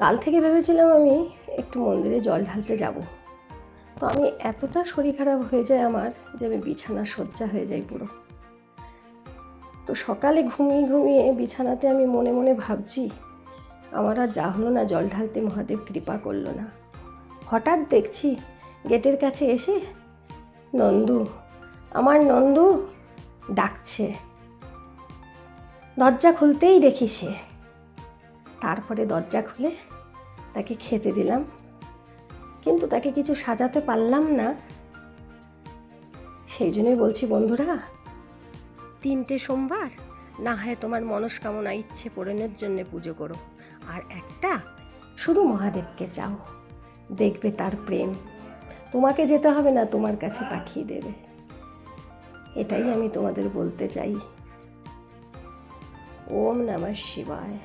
কাল থেকে ভেবেছিলাম আমি একটু মন্দিরে জল ঢালতে যাব। তো আমি এতটা শরীর খারাপ হয়ে যায় আমার যে আমি বিছানা শয্যা হয়ে যাই পুরো। তো সকালে ঘুমিয়ে ঘুমিয়ে বিছানাতে আমি মনে মনে ভাবছি, আমার আর যা হলো না জল ঢালতে মহাদেব কৃপা করল না। হঠাৎ দেখছি গেটের কাছে এসে নন্দু, আমার নন্দু ডাকছে। দরজা খুলতেই দেখি সে। তারপরে দরজা খুলে তাকে খেতে দিলাম। কিন্তু তাকে কিছু সাজাতে পারলাম না। সেই জন্যই বলছি, বন্ধুরা, তিনটে সোমবার? না হয় তোমার মনস্কামনা ইচ্ছে পূরণের জন্য পুজো করো। আর একটা, শুধু মহাদেবকে চাও। দেখবে তার প্রেম। তোমাকে যেতে হবে না, তোমার কাছে পাঠিয়ে দেবে। এটাই আমি তোমাদের বলতে চাই। ওম নমঃ শিবায়।